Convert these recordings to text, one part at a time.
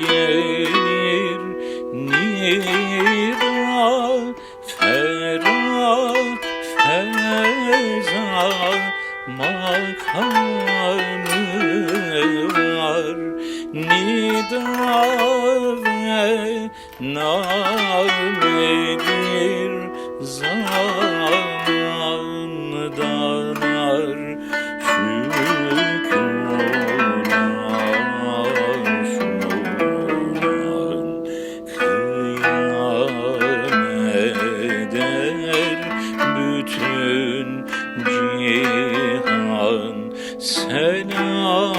gelir nira fera feza makamı var nida ve namedir cihan selama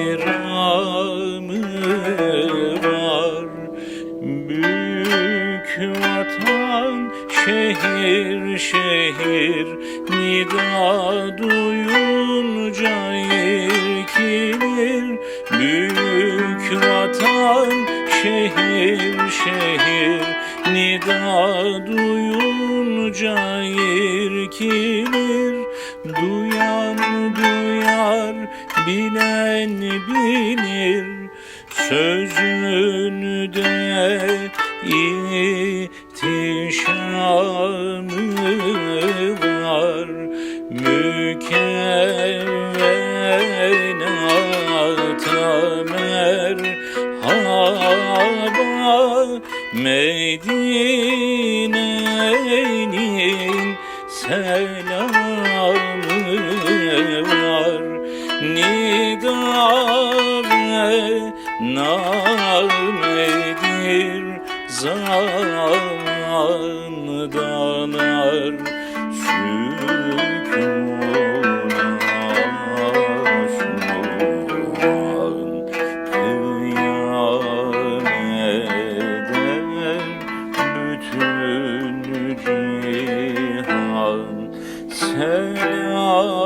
ihtiramı var. Büyük vatan şehir şehir nida duyunca irkilir Büyük vatan şehir şehir nida duyunca irkilir Duyan duyar bilen bilir. Sözünü de ihtişamı var. Mükevvenata merhaba Medine'nin selamı var. Nida ve namedir zamandanar Şükruna bütün cihan. Selam